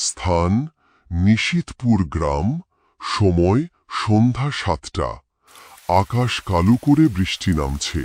স্থান নিশীথপুর গ্রাম, সময় সন্ধ্যা সাতটা। আকাশ কালো করে বৃষ্টি নামছে।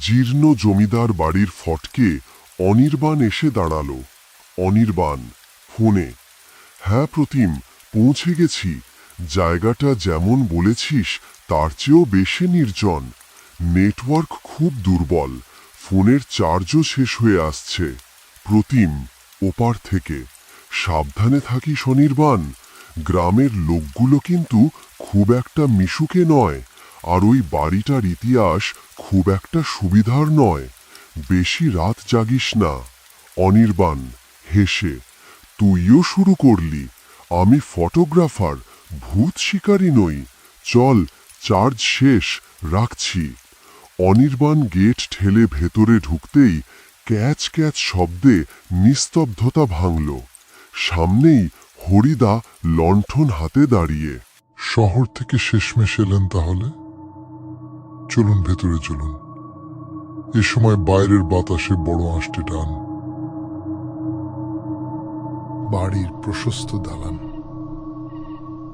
জীর্ণ জমিদার বাড়ির ফটকে অনির্বাণ এসে দাঁড়াল। অনির্বাণ, ফোনে হ্যাঁ প্রতিম, পৌঁছে গেছি। জায়গাটা যেমন বলেছিস, তার চেয়েও বেশি নির্জন। নেটওয়ার্ক খুব দুর্বল। ফোনের চার্জও শেষ হয়ে আসছে। প্রতিম, ওপার থেকে। সাবধানে থাকি স্বনির্বাণ। গ্রামের লোকগুলো কিন্তু খুব একটা মিশুকে নয়, আর ওই বাড়িটার ইতিহাস খুব একটা সুবিধার নয়। বেশি রাত জাগিস না। অনির্বাণ, হেসে, তুইও শুরু করলি। আমি ফটোগ্রাফার, ভূত শিকারী নই। চল, চার্জ শেষ, রাখছি। অনির্বাণ গেট ঠেলে ভেতরে ঢুকতেই ক্যাচ ক্যাচ শব্দে নিস্তব্ধতা ভাঙল। সামনেই হরিদা লণ্ঠন হাতে দাঁড়িয়ে। শহর থেকে শেষমেশ এলেন তাহলে? চলুন ভেতরে চলুন। এ সময় বাইরের বাতাসে বড় আঁশটে টান বাড়ির প্রশস্ত দালান।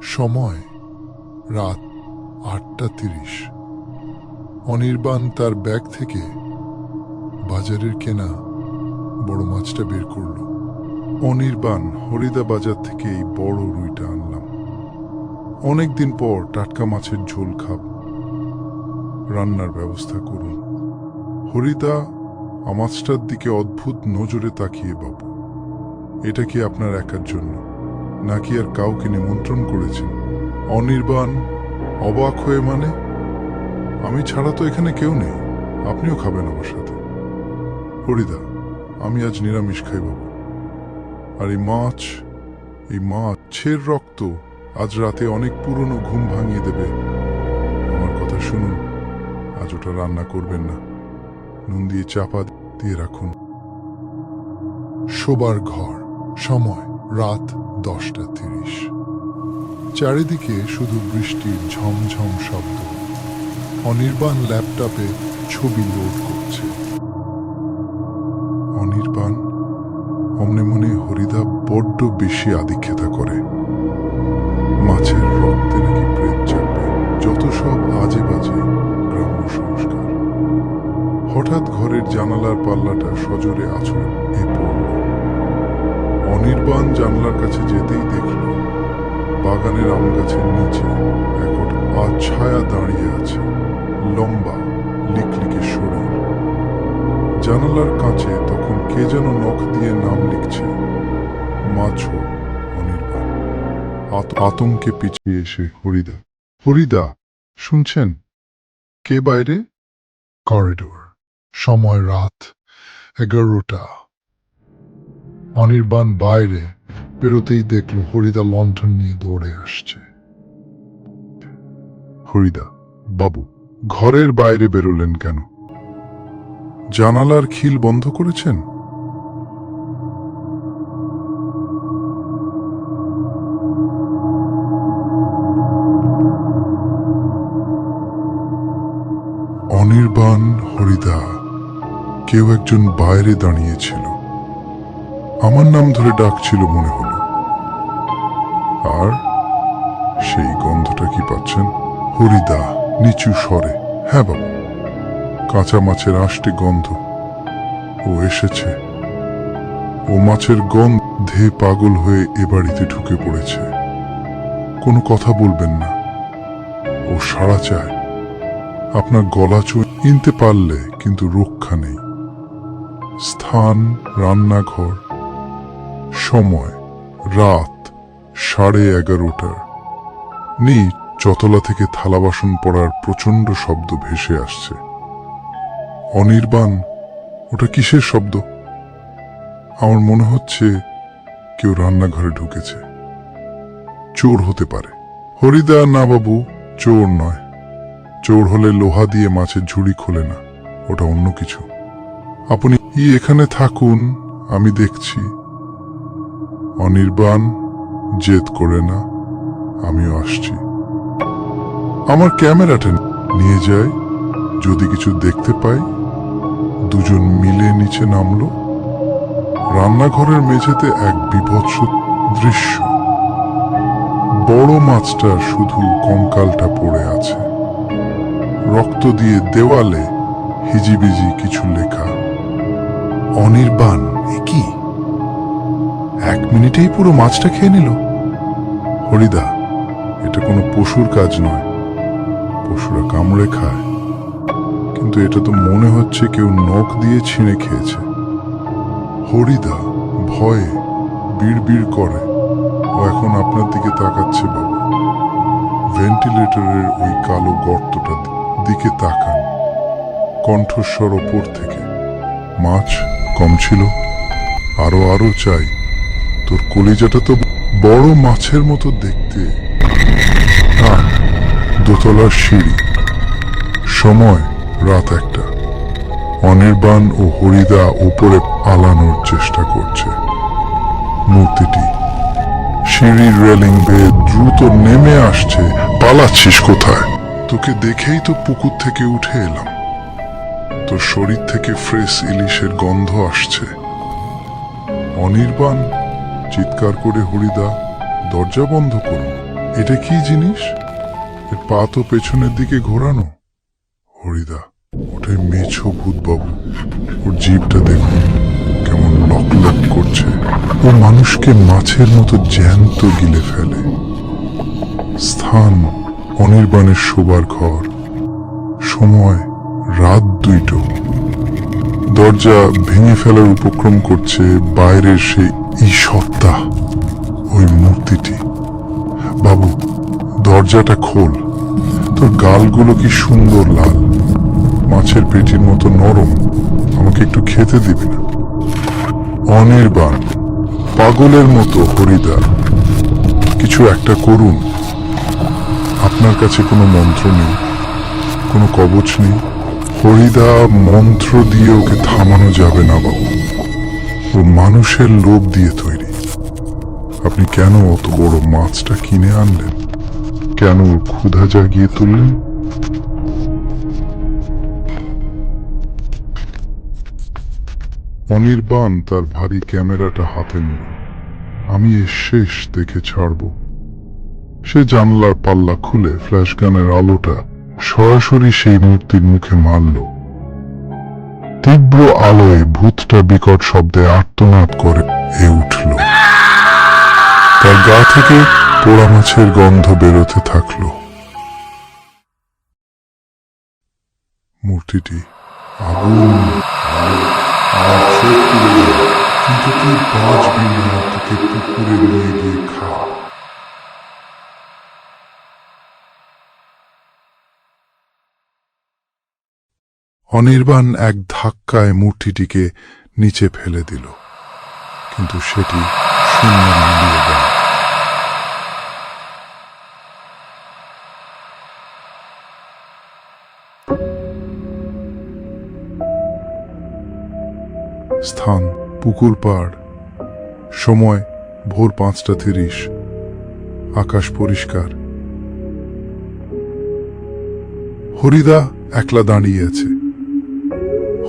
সময় রাত আটটা তিরিশ। অনির্বাণ তার ব্যাগ থেকে বাজারের কেনা বড় মাছটা বের করল। অনির্বাণ হরিদা বাজার থেকে এই বড় রুইটা আনলাম। অনেকদিন পর টাটকা মাছের ঝোল খাব। রান্নার ব্যবস্থা করুন। হরিদা আমাজটার দিকে অদ্ভুত নজরে তাকিয়ে বাবু। এটা কি আপনার একার জন্য? নাকি আর কাউকে নিমন্ত্রণ করেছেন? অনির্বাণ, অবাক হয়ে মানে? আমি ছাড়া তো এখানে কেউ নেই। আপনিও খাবেন আমার সাথে। হরিদা, আমি আজ নিরামিষ খাই বাবু। আর এই মাছ, এই মাছের রক্ত আজ রাতে অনেক পুরনো ঘুম ভাঙিয়ে দেবে। আমার কথা শুনুন, আজ ওটা রান্না করবেন না। নুন দিয়ে চাপা দিয়ে রাখুন। শোবার ঘর, সময়, রাত দশটা তিরিশ। চারিদিকে শুধু বৃষ্টির ঝমঝম শব্দ। অনির্বাণ ল্যাপটপে ছবি লোড করছে। অনির্বাণ? অমনে মনে হরিদা বড্ড বেশি আদিক্ষেতা করে। মাছের রক্তে নাকি প্রেত চাপবে যত সব আজে বাজে গ্রাম্য সংস্কার। হঠাৎ ঘরের জানালার পাল্লাটা সজোরে আছড়ে পড়ল। অনির্বাণ জানলার কাছে যেতেই দেখল, বাগানের আম গাছের নিচে একট আছায়া দাঁড়িয়ে আছে, লম্বা, লিকলিকে জানালার কাছে তখন কে যেন নখ দিয়ে নাম লিখছে। মাছো অনির্বাণ। আতঙ্কে পিছিয়ে এসে হরিদা। হরিদা, শুনছেন? কে বাইরে? করিডোর। সময় রাত এগারোটা। অনির্বাণ বাইরে বেরোতেই দেখল হরিদা লণ্ঠন নিয়ে দৌড়ে আসছে। হরিদা, বাবু, ঘরের বাইরে বেরোলেন কেন? জানালার খিল বন্ধ করেছেন? অনির্বাণ হরিদা, কেউ একজন বাইরে দাঁড়িয়েছিল। আমার নাম ধরে ডাকছিল মনে হলো। আর সেই গন্ধটা কি পাচ্ছেন? হরিদা, নিচু স্বরে। হ্যাঁ বাবু। কাঁচা মাছের আষ্টে গন্ধ। ও এসেছে। ও মাছের গন্ধে পাগল হয়ে এ বাড়িতে ঢুকে পড়েছে। কোনো কথা বলবেন না। ও সাড়া চায়। আপনার গলা চুই কিনতে পারলে কিন্তু রক্ষা নেই। স্থান, রান্নাঘর, সময়, রাত সাড়ে এগারোটার। নি চতলা থেকে থালা বাসন পড়ার প্রচণ্ড শব্দ ভেসে আসছে। অনির্বাণ, ওটা কিসের শব্দ? আমার মনে হচ্ছে কেউ রান্নাঘরে ঢুকেছে। চোর হতে পারে। হরিদা না বাবু চোর নয়। চোর হলে লোহা দিয়ে মাছের ঝুড়ি খোলে না। ওটা অন্য কিছু। আপনি ই এখানে থাকুন, আমি দেখছি। অনির্বাণ, জেদ করে না, আমিও আসছি। আমার ক্যামেরাটা নিয়ে যাই, যদি কিছু দেখতে পাই। দুজন মিলে নিচে নামলো। রান্নাঘরের মেঝেতে এক বিভৎস দৃশ্য। বড় মাছটা শুধু কঙ্কালটা পড়ে আছে। রক্ত দিয়ে দেওয়ালে হিজিবিজি কিছু লেখা। অনির্বাণ কি? এক মিনিটেই পুরো মাছটা খেয়ে নিল। হরিদা, এটা কোনো পশুর কাজ নয়। পশুরা কামড়ে খায়। কিন্তু এটা তো মনে হচ্ছে কেউ নখ দিয়ে ছিঁড়ে খেয়েছে। হরিদা ভয়ে বিড় করে, ও এখন আপনার দিকে তাকাচ্ছে বাবু। ভেন্টিলেটরের ওই কালো গর্তটা দিকে তাকান, কণ্ঠস্বর ওপর থেকে। মাছ কম ছিল, আরও আরও চাই। তোর কলিজাটা তো বড় মাছের মতো দেখতে। দোতলার সিঁড়ি। সময় রাত একটা। অনির্বাণ ও হরিদা উপরে পালানোর চেষ্টা করছে। মূর্তিটি। সিঁড়ির রেলিং বেয়ে দ্রুত নেমে আসছে। পালাচ্ছিস কোথায়? তোকে দেখেই তো পুকুর থেকে উঠে এলাম। তোর শরীর থেকে ফ্রেশ ইলিশের গন্ধ আসছে। অনির্বাণ, চিৎকার করে হরিদা, দরজা বন্ধ করুন এটা কি জিনিস? এর পা তো পেছনের দিকে ঘোরানো। হরিদা, ওটাই মেছো ভূতবাবু। ওর জিভটা দেখুন, কেমন লক লক করছে। ও মানুষকে মাছের মতো জ্যান্ত গিলে ফেলে। স্থান, অনির্বাণের শোবার ঘর। সময়, রাত দুইটো। দরজা ভেঙে ফেলার উপক্রম করছে বাইরের সেই ই সত্তা ওই মূর্তিটি। বাবু, দরজাটা খোল। তোর গালগুলো কি সুন্দর লাল। মাছের পেটির মতো নরম, আমাকে একটু খেতে দিবি না। অনির্বাণ, পাগলের মতো হরিদা কিছু একটা করুন। আপনার কাছে কোনো মন্ত্র নেই, কোনো কবচ নেই। হরিদা মন্ত্র দিয়ে ওকে থামানো যাবে না বাবু। ও মানুষের লোভ দিয়ে তৈরি। আপনি কেন অত বড় মাছটা কিনে আনলেন? কেন ক্ষুধা জাগিয়ে তুললেন? অনির্বাণ তার ভারী ক্যামেরাটা হাতে নিল। আমি এর শেষ দেখে ছাড়ব। সে জানলার পাল্লা খুলে ফ্ল্যাশ গানের আলোটা সরাসরি সেই মূর্তির মুখে মারল। তীব্র আলোয় ভূতটা বিকট শব্দে আর্তনাদ করে এ উঠল। তার গা থেকে পোড়া মাছের গন্ধ বেরোতে থাকল। মূর্তিটি আগুন। অনির্বাণ এক ধাক্কায় মূর্তিটিকে নিচে ফেলে দিল কিন্তু সেটি শূন্য মিলিয়ে গেল। স্থান, পুকুর পাড়। সময়, ভোর পাঁচটা তিরিশ। আকাশ পরিষ্কার। হরিদা একলা দাঁড়িয়ে আছে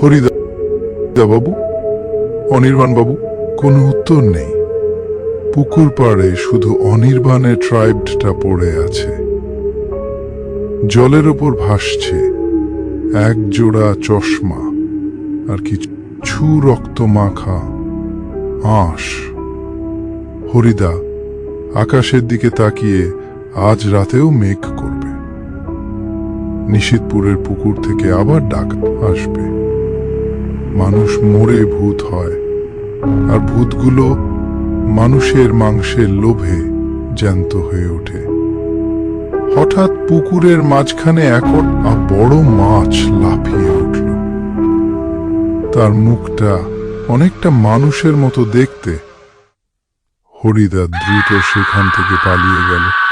হরিদা বাবু অনির্বাণ বাবু কোনো উত্তর নেই। পুকুর পাড়ে শুধু অনির্বাণের ট্রাইবটা পড়ে আছে। জলের ওপর ভাসছে। এক জোড়া চশমা। আর কিছু রক্ত মাখা, আঁশ। হরিদা, আকাশের দিকে তাকিয়ে আজ রাতেও মেঘ করবে। নিশীতপুরের পুকুর থেকে আবার ডাক আসবে। মানুষ মরে ভূত হয়, আর ভূতগুলো মানুষের মাংসের লোভে জ্যান্ত হয়ে ওঠে। হঠাৎ পুকুরের মাঝখানে একট আ বড় মাছ লাফিয়ে উঠল। তার মুখটা অনেকটা মানুষের মতো দেখতে। হরিদা দ্রুত সেখান থেকে পালিয়ে গেল।